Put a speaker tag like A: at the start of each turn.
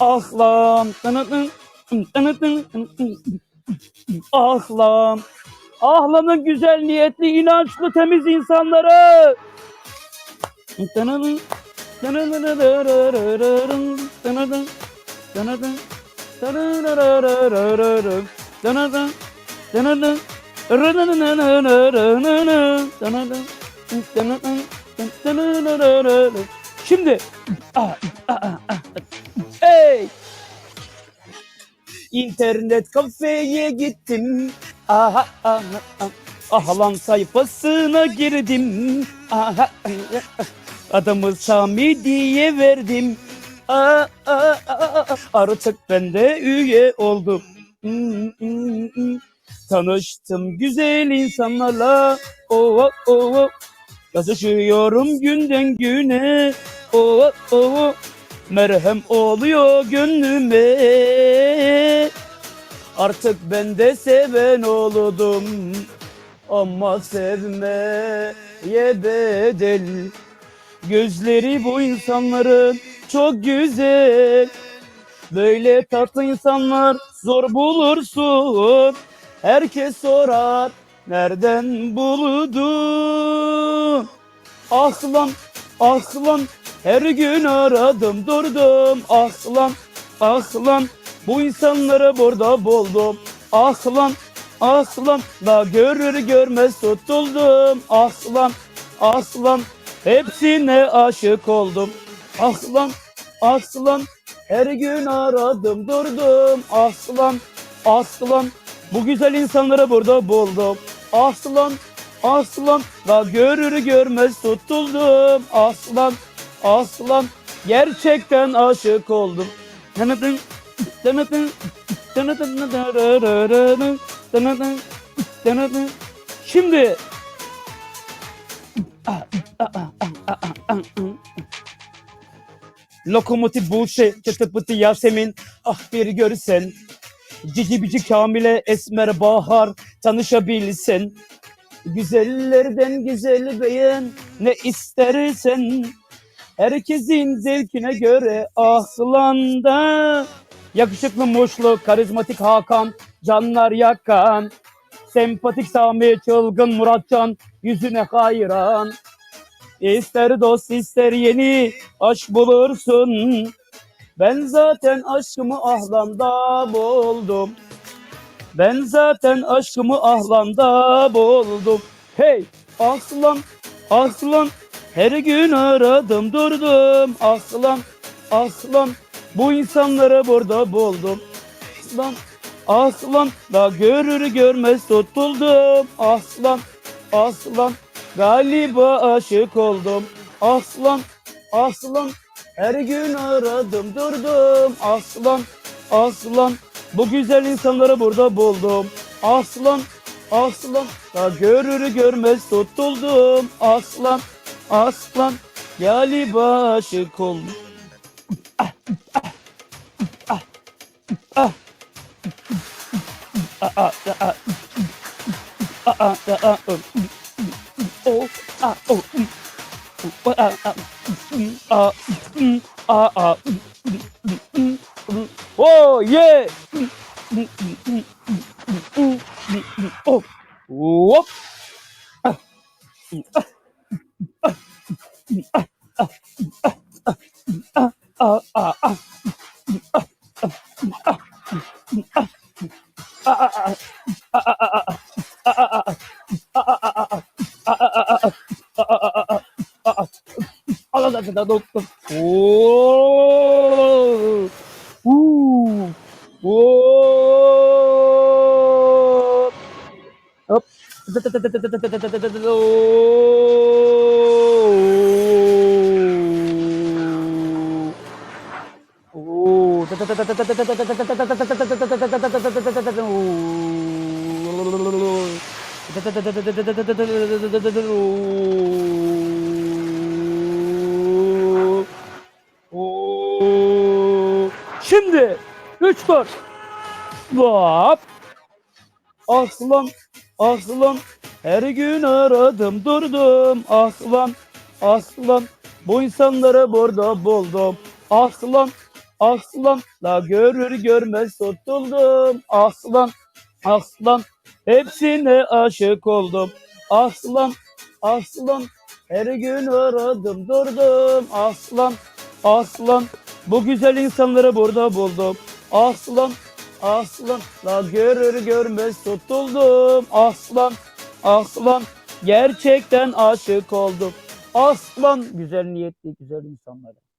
A: Ahlam. Ahlam. Ahlamın güzel niyetli, inançlı, temiz insanları. Şimdi ah, hey internet kafeye gittim aha aha ah. ahlan sayfasına girdim aha ah, ah. adımı Sami diye verdim aa, aa, aa. artık ben de üye oldum Hmm, hmm, hmm. Tanıştım güzel insanlarla. Oh, oh, oh. Yazışıyorum günden güne. Oh, oh. Merhem oluyor gönlüme. Artık ben de seven oldum. Ama sevmeye bedel. Gözleri bu insanların çok güzel. Böyle tatlı insanlar zor bulursun. Herkes sorar nereden buldun? Aslan, aslan her gün aradım durdum. Aslan, aslan bu insanlara burada buldum. Aslan, aslan da görür görmez tutuldum. Aslan, aslan hepsine aşık oldum. Aslan, aslan her gün aradım durdum. Aslan, aslan bu güzel insanları burada buldum. Aslan aslan da görür görmez tutuldum. Aslan aslan gerçekten aşık oldum. Tanıdın tanıdın tanıdın tanıdın şimdi. Lokomotif Buse, çıtı pıtı Yasemin, ah bir görsen. Cici bici Kamile, Esmer Bahar, tanışabilsen. Güzellerden güzel beğen, ne istersen. Herkesin zevkine göre aslanda. Yakışıklı Muşlu, karizmatik Hakan, canlar yakan. Sempatik Sami, çılgın Muratcan, yüzüne hayran. İster dost ister yeni aşk bulursun. Ben zaten aşkımı ahlanda buldum. Ben zaten aşkımı ahlanda buldum. Hey aslan aslan her gün aradım durdum. Aslan aslan bu insanları burada buldum. Aslan aslan da görür görmez tutuldum. Aslan aslan Galiba aşık oldum aslan aslan her gün aradım durdum aslan aslan bu güzel insanları burada buldum aslan aslan da görür görmez tutuldum aslan aslan galiba aşık oldum Ah, ah, ah, ah. Ah, ah, ah. Oh, ah, oh, ah, ah, ah, oh yeah. oh whoop sentar do. Oh! Uh! Oh! Oh! Oh! Şimdi 3 4. Hop. Aklım aklım her gün aradım durdum. Aklım aklım bu insanları burada buldum. Aklım aklım la görür görmez tutuldum aklım aklım hepsine aşık oldum. Aklım aklım her gün aradım durdum. Aklım aklım bu güzel insanları burada buldum. Aslan aslan la görür görmez tutuldum. Aslan aslan gerçekten aşık oldum. Aslan güzel niyetli güzel insanlara